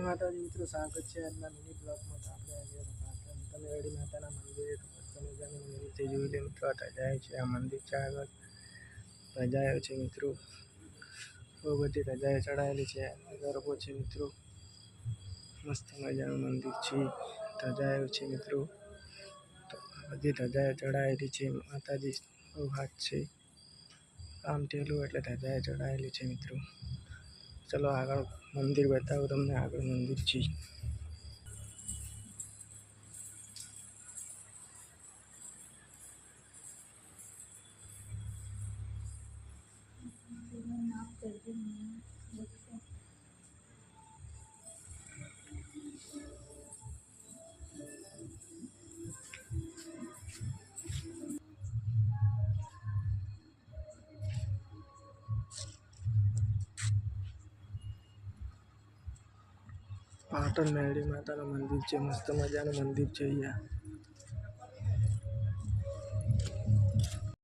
માતાજી મિત્રો સ્વાગત છે આજના મિની બ્લોગમાં તો આપણે તમે તમેવાડી માતાના મંદિરે તો મસ્ત મજાનું મંદિર છે જોઈ લે મિત્રો, આ ધજાયો છે, આ મંદિર છે આગળ ધજાયો છે મિત્રો. બહુ બધી ધજાઓ ચડાયેલી છે. ગરબો છે મિત્રો. મસ્ત મજાનું મંદિર છે. ધજાયો છે મિત્રો. તો બધી ધજાઓ ચડાયેલી છે. માતાજી બહુ હાથ છે. આમ ટેલું એટલે ધજાએ ચડાયેલી છે મિત્રો. ચલો આગળ મંદિર બતાવું તમને આગળ મંદિર છે. પાટણ મેરડી માતાનું મંદિર છે મસ્ત મજાનું મંદિર છે અહીંયા.